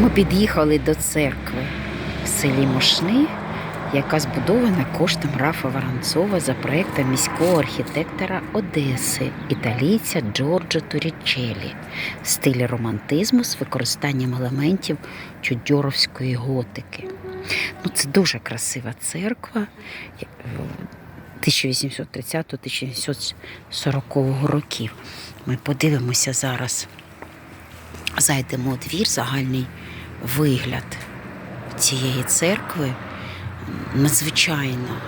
Ми під'їхали до церкви в селі Мошни, яка збудована коштом Рафа Воронцова за проектом міського архітектора Одеси, італійця Джорджо Турічелі в стилі романтизму з використанням елементів чудьоровської готики. Ну, це дуже красива церква е, 1830-1840 років. Ми подивимося зараз. Зайдемо у двір, загальний вигляд цієї церкви. Надзвичайна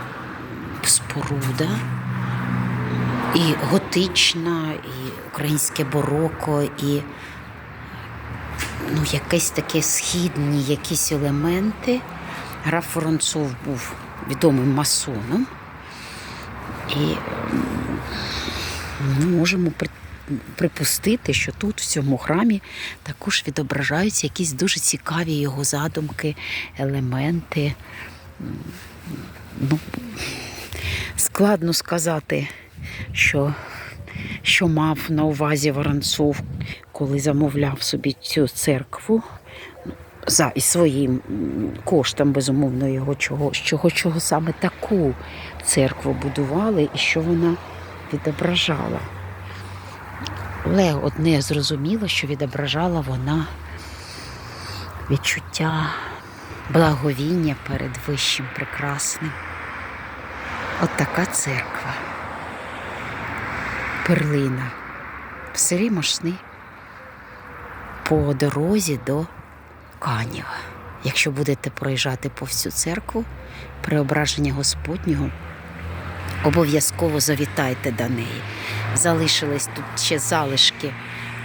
споруда, і готична, і українське бароко, і ну, якесь таке східні якісь елементи. Граф Воронцов був відомим масоном. І ми можемо припустити, що тут, в цьому храмі, також відображаються якісь дуже цікаві його задумки, елементи. Ну, складно сказати, що, що мав на увазі Воронцов, коли замовляв собі цю церкву. За і своїм коштом, безумовно, його чого, чого, чого саме таку церкву будували і що вона відображала. Але одне зрозуміло, що відображала вона відчуття благовіння перед вищим прекрасним. От така церква. Перлина в селі Мошни по дорозі до Канєва. Якщо будете проїжджати по всю церкву, преображення Господнього, обов'язково завітайте до неї. Залишились тут ще залишки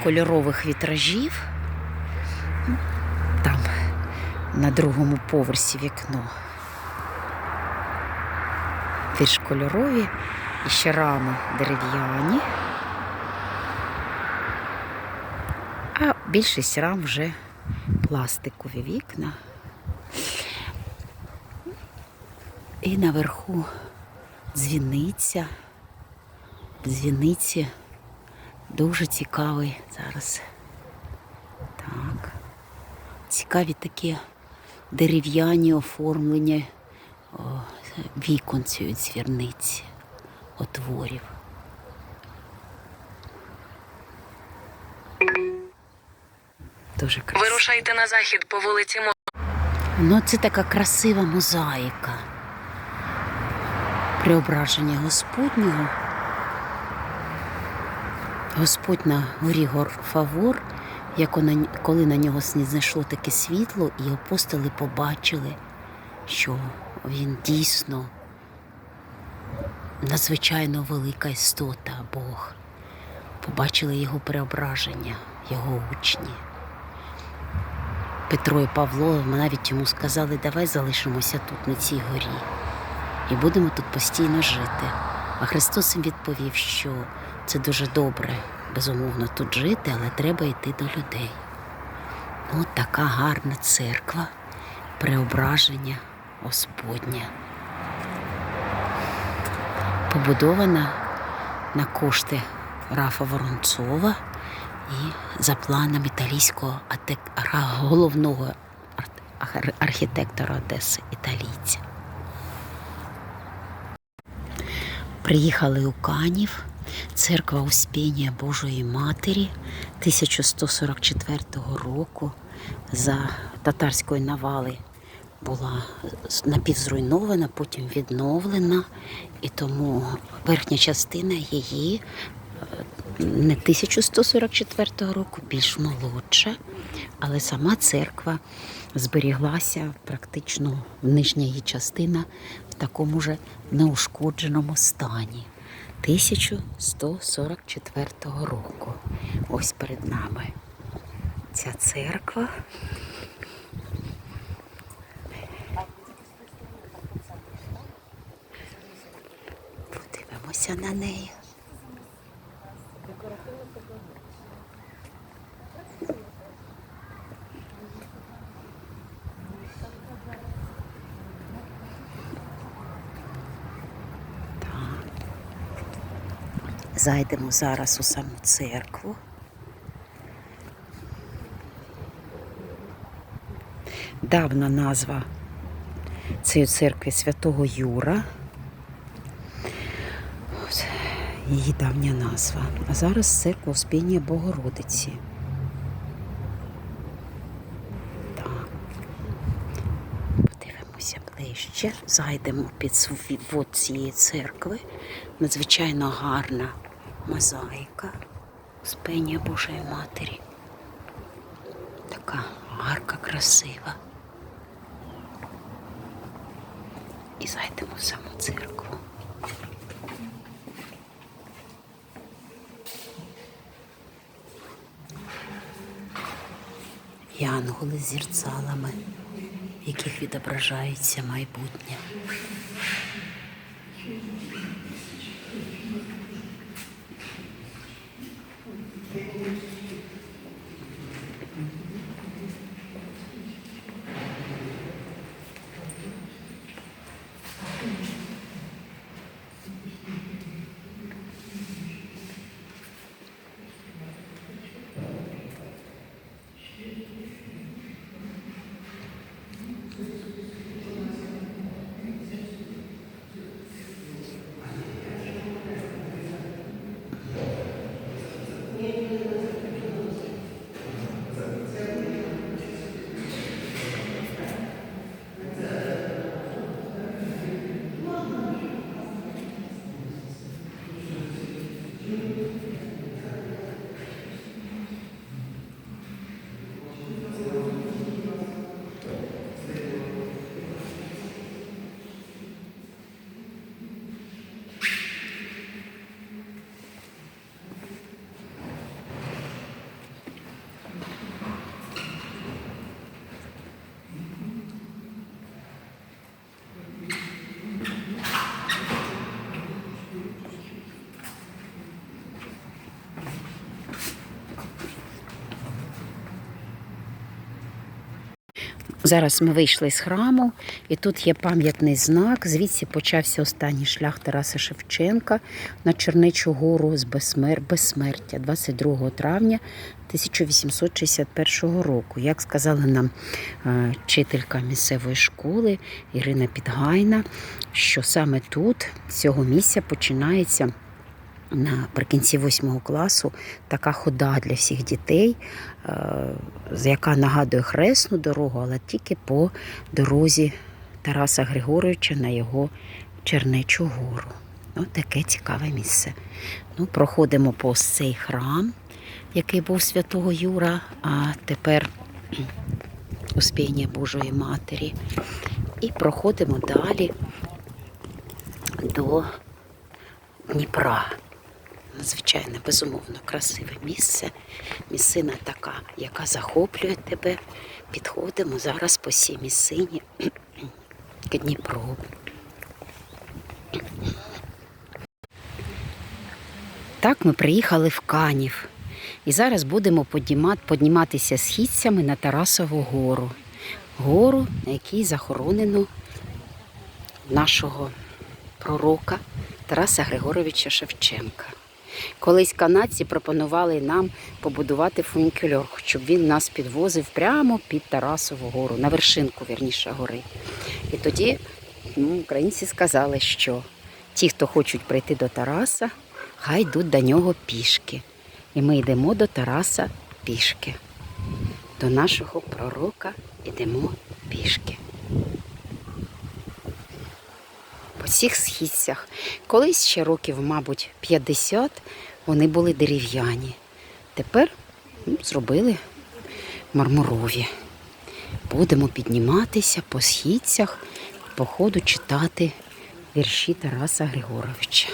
кольорових вітражів. Там на другому поверсі вікно. Більш кольорові, і ще рами дерев'яні. А більшість рам вже пластикові вікна. І наверху дзвіниця. Дзвіниці дуже цікавий зараз. Так. Цікаві такі дерев'яні оформлення о, вікон цієї дзвірниці, отворів. Дуже красиво. Вирушайте на захід по вулиці Мо. Ну, це така красива мозаїка. Преображення Господнього. Господь на горі гор Фавор, коли на нього знайшло таке світло, і апостоли побачили, що він дійсно надзвичайно велика істота, Бог. Побачили його преображення, його учні. Петро і Павло навіть йому сказали, давай залишимося тут, на цій горі, і будемо тут постійно жити. А Христос їм відповів, що це дуже добре, безумовно, тут жити, але треба йти до людей. От така гарна церква, преображення Господня. Побудована на кошти Рафа Воронцова і за планом італійського головного ар- ар- архітектора Одеси, італійця. Приїхали у Канів, церква Успіння Божої Матері 1144 року. За татарської навали була напівзруйнована, потім відновлена, і тому верхня частина її не 1144 року, більш молодша, але сама церква зберіглася практично нижня її частина в такому же неушкодженому стані. 1144 року. Ось перед нами ця церква. Подивимося на неї. Зайдемо зараз у саму церкву. давна назва цієї церкви Святого Юра. Її давня назва. А зараз церква Успіння Богородиці. Так. Подивимося ближче. Зайдемо під свод цієї церкви. Надзвичайно гарна мозаїка Успіння Божої Матері. Така гарка красива. І зайдемо в саму церкву. Янголи з зірцалами, в яких відображається майбутнє. Зараз ми вийшли з храму, і тут є пам'ятний знак. Звідси почався останній шлях Тараса Шевченка на Чернечу гору з безсмер... безсмертя 22 травня 1861 року. Як сказала нам е, вчителька місцевої школи Ірина Підгайна, що саме тут, цього місця, починається наприкінці восьмого класу така хода для всіх дітей, е, яка нагадує хресну дорогу, але тільки по дорозі Тараса Григоровича на його Чернечу гору. Ось таке цікаве місце. Ну, проходимо повз цей храм, який був святого Юра, а тепер Успіння Божої Матері. І проходимо далі до Дніпра. Надзвичайно, безумовно, красиве місце. Місцина така, яка захоплює тебе. Підходимо зараз по цій місцині к Дніпру. Так ми приїхали в Канів. І зараз будемо підніматися східцями на Тарасову гору. Гору, на якій захоронено нашого пророка Тараса Григоровича Шевченка. Колись канадці пропонували нам побудувати фунікульор, щоб він нас підвозив прямо під Тарасову гору, на вершинку вірніше гори. І тоді ну, українці сказали, що ті, хто хочуть прийти до Тараса, хай йдуть до нього пішки. І ми йдемо до Тараса пішки. До нашого пророка йдемо пішки. По цих східцях. Колись ще років, мабуть, 50 вони були дерев'яні. Тепер ну, зробили мармурові. Будемо підніматися по східцях, по ходу читати вірші Тараса Григоровича.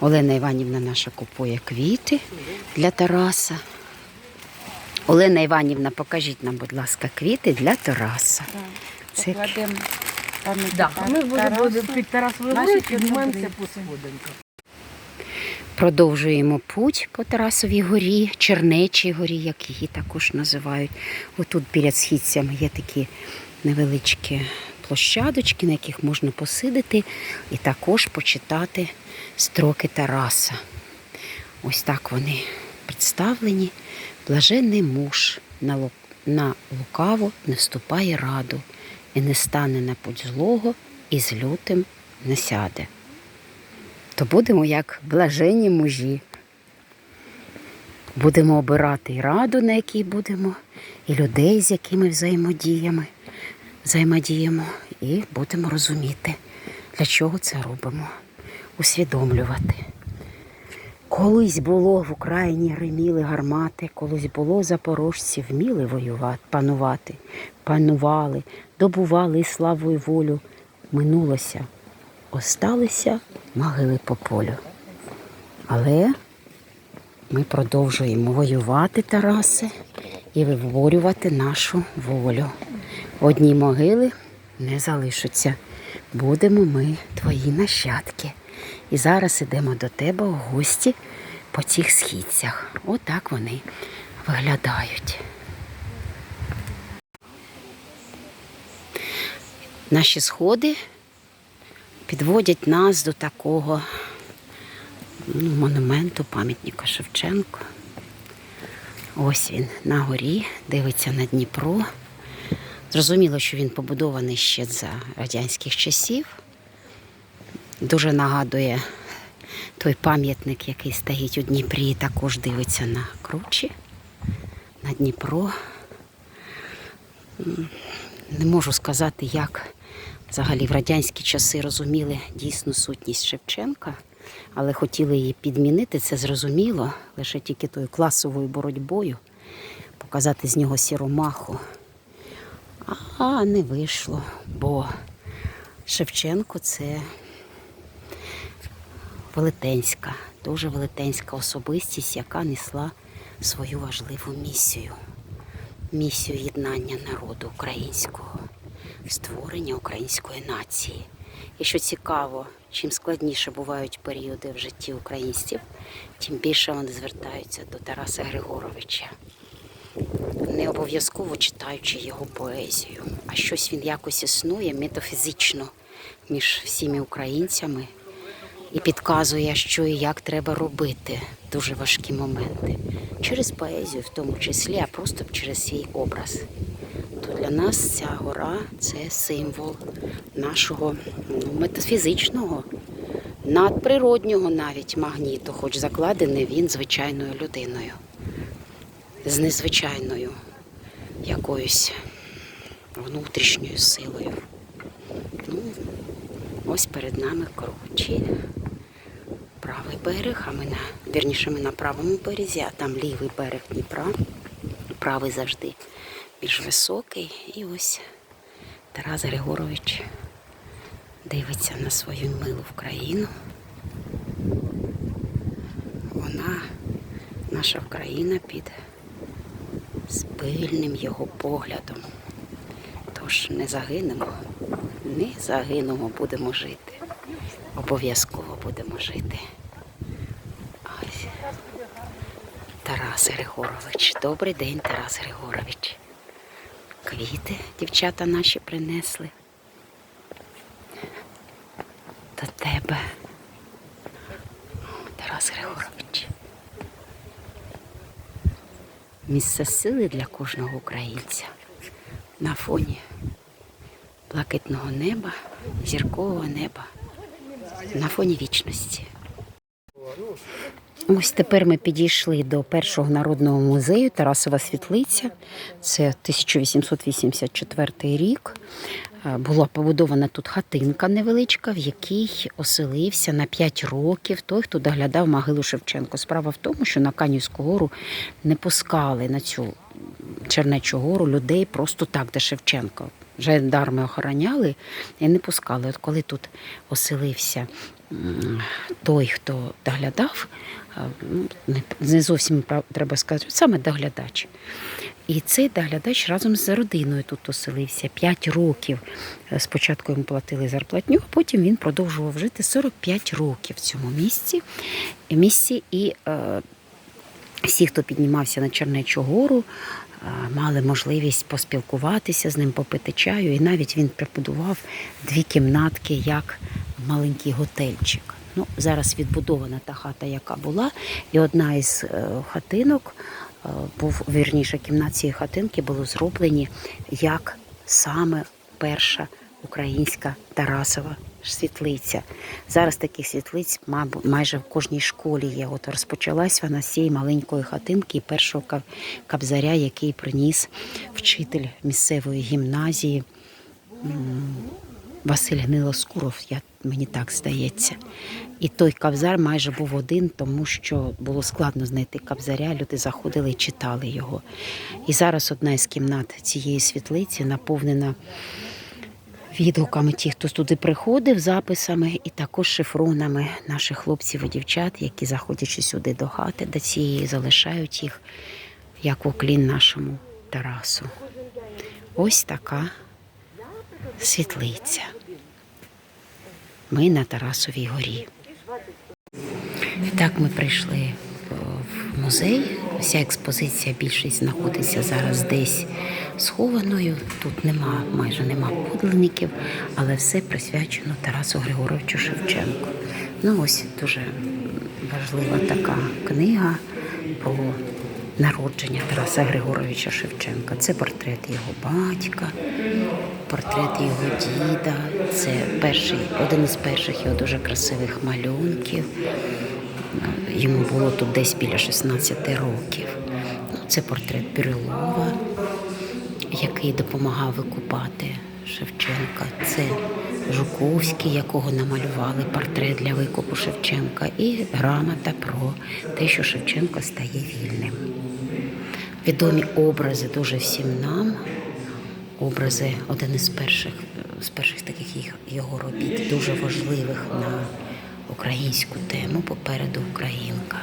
Олена Іванівна наша купує квіти для Тараса. Олена Іванівна, покажіть нам, будь ласка, квіти для Тараса. Це Да, ми будемо під Тарасовою горою, піднімаємося по сходинках. Продовжуємо путь по Тарасовій горі, Чернечій горі, як її також називають. Отут перед східцями є такі невеличкі площадочки, на яких можна посидити і також почитати строки Тараса. Ось так вони представлені. Блаженний муж на, лукаво не вступає раду, і не стане на путь злого, і з лютим не сяде. То будемо як блаженні мужі. Будемо обирати і раду, на якій будемо, і людей, з якими взаємодіями, взаємодіємо, і будемо розуміти, для чого це робимо, усвідомлювати. Колись було в Україні гриміли гармати, колись було запорожці вміли воювати, панувати, панували, добували славу і волю. Минулося, осталися могили по полю. Але ми продовжуємо воювати, Тараси, і виборювати нашу волю. Одні могили не залишаться. Будемо ми твої нащадки. І зараз ідемо до тебе у гості по цих східцях. Отак вони виглядають. Наші сходи підводять нас до такого ну, монументу, пам'ятника Шевченко. Ось він на горі, дивиться на Дніпро. Зрозуміло, що він побудований ще за радянських часів. Дуже нагадує той пам'ятник, який стоїть у Дніпрі, також дивиться на кручі, на Дніпро. Не можу сказати, як взагалі в радянські часи розуміли дійсну сутність Шевченка, але хотіли її підмінити, це зрозуміло, лише тільки тою класовою боротьбою, показати з нього сіромаху. А не вийшло, бо Шевченко це велетенська, дуже велетенська особистість, яка несла свою важливу місію. Місію єднання народу українського, створення української нації. І що цікаво, чим складніше бувають періоди в житті українців, тим більше вони звертаються до Тараса Григоровича не обов'язково читаючи його поезію, а щось він якось існує метафізично між всіми українцями і підказує, що і як треба робити дуже важкі моменти. Через поезію, в тому числі, а просто через свій образ. То для нас ця гора це символ нашого ну, метафізичного, надприроднього навіть магніту, хоч закладений він звичайною людиною з незвичайною якоюсь внутрішньою силою. Ну, ось перед нами кручі. Берег, а ми на вірніше ми на правому березі, а там лівий берег Дніпра. Правий завжди більш високий. І ось Тарас Григорович дивиться на свою милу в країну. Вона, наша Україна під з пильним його поглядом. Тож не загинемо, не загинемо, будемо жити. Обов'язково будемо жити. Ось. Тарас Григорович. Добрий день, Тарас Григорович. Квіти дівчата наші принесли. До тебе. Тарас Григорович. Місце сили для кожного українця на фоні блакитного неба, зіркового неба, на фоні вічності. Ось тепер ми підійшли до першого народного музею Тарасова світлиця. Це 1884 рік. Е, Була побудована тут хатинка невеличка, в якій оселився на 5 років той, хто доглядав могилу Шевченко. Справа в тому, що на Канівську гору не пускали на цю Чернечу гору людей просто так, де Шевченко. Жандарми охороняли і не пускали. От коли тут оселився той, хто доглядав, не- не зовсім треба сказати, саме доглядач. І цей доглядач разом з родиною тут оселився 5 років. Е, Спочатку йому платили зарплатню, а потім він продовжував жити 45 років в цьому місці. місці і е, всі, хто піднімався на Чернечу гору, е, мали можливість поспілкуватися з ним, попити чаю. І навіть він прибудував дві кімнатки як маленький готельчик. Ну, зараз відбудована та хата, яка була, і одна із е, хатинок е, був вірніше кімнат цієї хатинки були зроблені як саме перша українська Тарасова світлиця. Зараз таких світлиць майже в кожній школі є. От розпочалась вона з цієї маленької хатинки і першого кабзаря, який приніс вчитель місцевої гімназії Василь Гнилоскуров, я, мені так здається. І той кабзар майже був один, тому що було складно знайти кабзаря. Люди заходили і читали його. І зараз одна із кімнат цієї світлиці наповнена відгуками тих, хто туди приходив, записами і також шифронами наших хлопців і дівчат, які, заходячи сюди до хати, до цієї, залишають їх як уклін нашому Тарасу. Ось така світлиця. Ми на Тарасовій горі. Так ми прийшли е, в музей. Вся експозиція більшість знаходиться зараз десь схованою. Тут нема, майже нема подлинників, але все присвячено Тарасу Григоровичу Шевченку. Ну ось дуже важлива така книга про народження Тараса Григоровича Шевченка. Це портрет його батька, портрет його діда. Це перший, один із перших його дуже красивих малюнків. Йому було тут десь біля 16 років. Ну, Це портрет Бюрилова, який допомагав викупати Шевченка. Це Жуковський, якого намалювали портрет для викупу Шевченка, і грамота про те, що Шевченко стає вільним. Відомі образи дуже всім нам. Образи один із перших, з перших таких його робіт, дуже важливих на українську тему попереду Українка.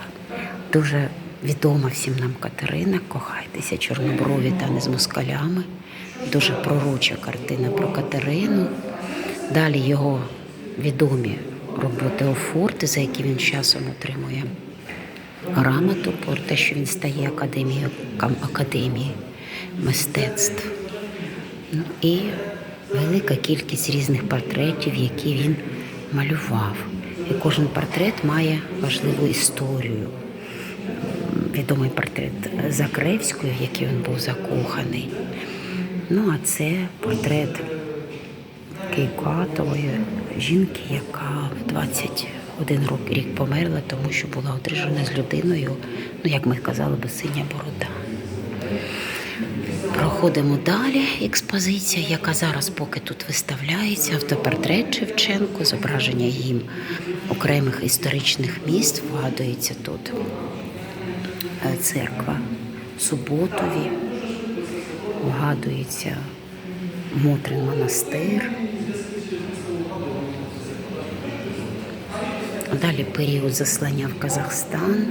Дуже відома всім нам Катерина, кохайтеся, чорноброві та не з москалями. Дуже пророча картина про Катерину. Далі його відомі роботи Офорти, за які він часом отримує грамоту про те, що він стає академією академії мистецтв. Ну, і велика кількість різних портретів, які він малював. І кожен портрет має важливу історію. Відомий портрет Закревської, в який він був закоханий. Ну, а це портрет Кейкатової жінки, яка в 21 рок- рік померла, тому що була одружена з людиною, ну як ми казали, би синя борода. Проходимо далі. Експозиція, яка зараз поки тут виставляється, автопортрет Шевченко, зображення їм окремих історичних міст вгадується тут. Е, Церква Суботові, вгадується Мотрин монастир. Далі період заслання в Казахстан,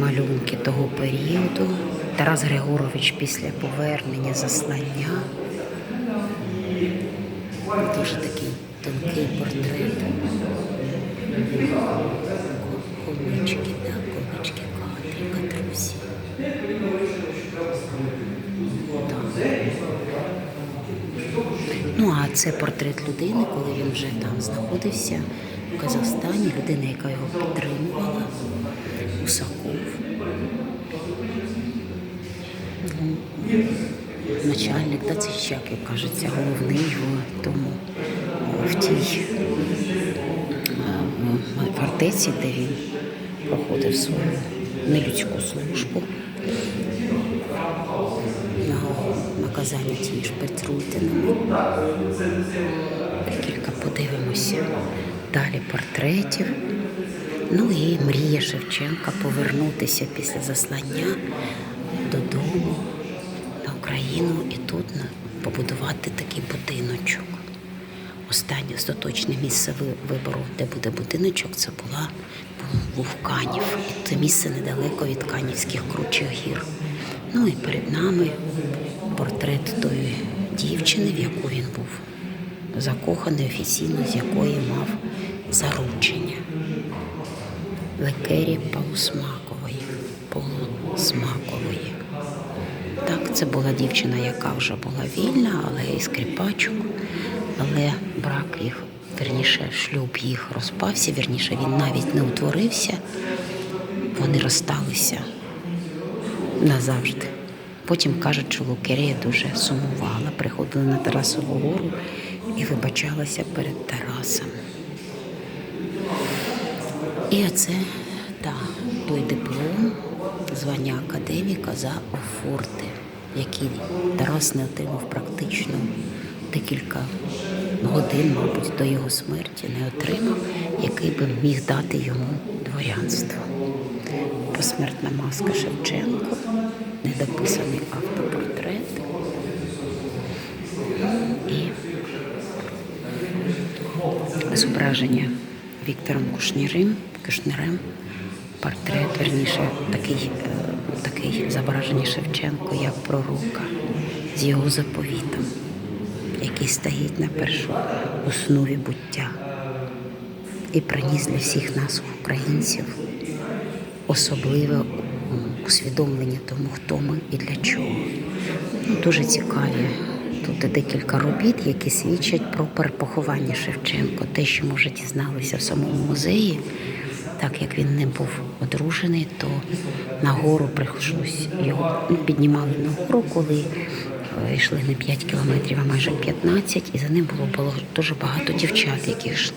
малюнки того періоду. Тарас Григорович після повернення заслання. Дуже такий тонкий портрет. Колички, да, колички Катрі, Катрусі. Так. Ну, це портрет людини, коли він вже там знаходився в Казахстані, людина, яка його підтримувала, Усаков. Ну, Начальник, та ще, як кажеться, головний його тому е, в тій е, фортеці, де він проходив свою нелюдську службу наказання тієї шпецрутинами. Кілька подивимося. Далі портретів. Ну і мрія Шевченка повернутися після заслання додому на Україну і тут побудувати такий будиночок. Останнє остаточне місце вибору, де буде будиночок, це була був Канів. І це місце недалеко від Канівських кручих гір. Ну і перед нами портрет тої дівчини, в яку він був закоханий офіційно, з якої мав заручення. Лекері Полусмакової. Полусмакової. Так, це була дівчина, яка вже була вільна, але і скрипачок. Але брак їх, верніше, шлюб їх розпався, вірніше, він навіть не утворився. Вони розсталися назавжди. Потім кажуть, що Лукерія дуже сумувала, приходила на Тарасову гору і вибачалася перед Тарасом. І оце та, той диплом, звання академіка за офорти, який Тарас не отримав практично декілька годин, мабуть, до його смерті не отримав, який би міг дати йому дворянство. Посмертна маска Шевченко, недописаний автопортрет. І зображення Віктором Кушнірим, Кушнирем, портрет, верніше, такий, е, такий зображення Шевченко як пророка з його заповітом, який стоїть на першій основі буття і приніс для всіх нас, українців, особливе м, усвідомлення тому, хто ми і для чого. Ну, дуже цікаві. Тут декілька робіт, які свідчать про перепоховання Шевченко. Те, що може дізналися в самому музеї, так як він не був одружений, то на гору прийшлось його ну, піднімали на гору, коли е, йшли не 5 кілометрів, а майже 15, і за ним було, було дуже багато дівчат, які йшли.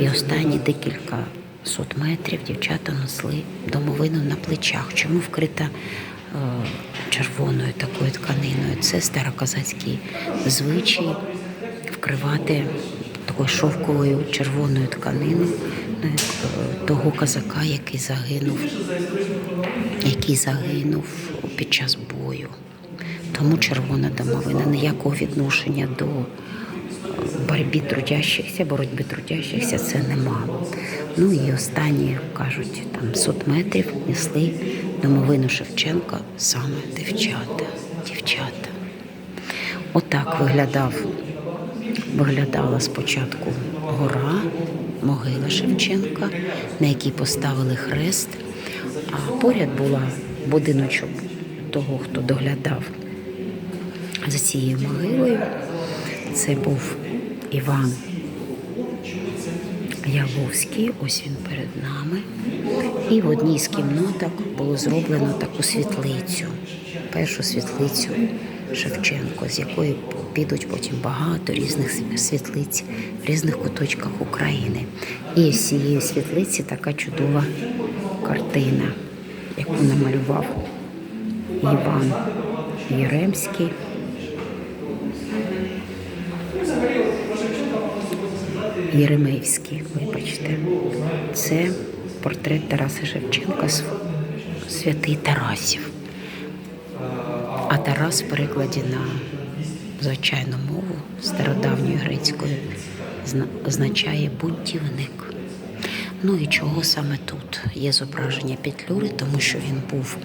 І останні декілька сот метрів дівчата несли домовину на плечах. Чому вкрита е, червоною такою тканиною? Це старокозацький звичай вкривати такою шовковою червоною тканиною е, того козака, який загинув, який загинув під час бою. Тому червона домовина ніякого відношення до боротьби трудящихся, боротьби трудящихся це нема. Ну і останні кажуть, там сот метрів несли домовину Шевченка саме дівчата. Дівчата. Отак виглядав, виглядала спочатку гора, могила Шевченка, на якій поставили хрест, а поряд була будиночок того, хто доглядав за цією могилою. Це був Іван Яловський, ось він перед нами. І в одній з кімнаток було зроблено таку світлицю, першу світлицю Шевченко, з якої підуть потім багато різних світлиць в різних куточках України. І з цієї світлиці така чудова картина, яку намалював Іван Єремський. Єремеївський, вибачте. Це портрет Тараса Шевченка «Св- Святий Тарасів. А Тарас в перекладі на звичайну мову стародавньою грецькою означає будівник. Ну і чого саме тут є зображення Петлюри, тому що він був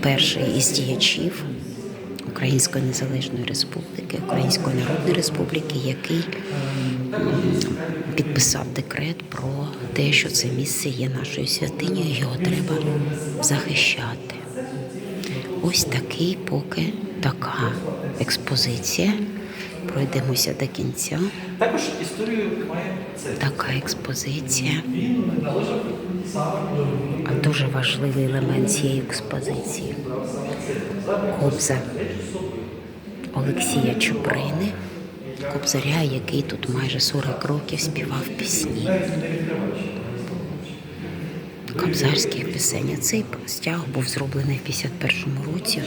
перший із діячів Української Незалежної Республіки, Української Народної Республіки, який підписав декрет про те, що це місце є нашою святинею, його треба захищати. Ось такий поки така експозиція. Пройдемося до кінця. Також історію має це. Така експозиція. А дуже важливий елемент цієї експозиції. Кобза Олексія Чуприни, кобзаря, який тут майже 40 років співав пісні. Кобзарських пісень. Цей стяг був зроблений в 51-му році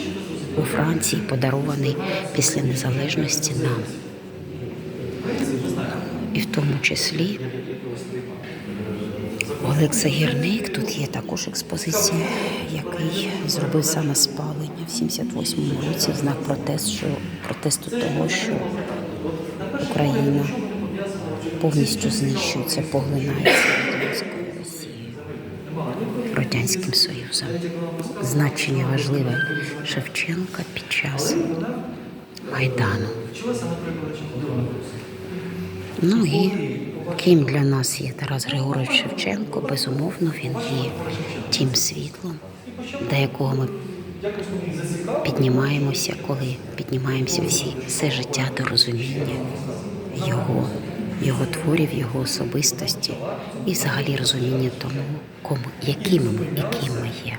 у Франції, подарований після незалежності нам. І в тому числі Олекса Гірник, тут є також експозиція, який зробив саме в 78-му році в знак протест, що, протесту того, що Україна повністю знищується, поглинається радянською Росією, Радянським Союзом. Значення важливе Шевченка під час Майдану. Ну і ким для нас є Тарас Григорович Шевченко, безумовно, він є тим світлом, до якого ми піднімаємося, коли піднімаємося всі все життя до розуміння його, його творів, його особистості і взагалі розуміння тому, кому, якими ми і ми є.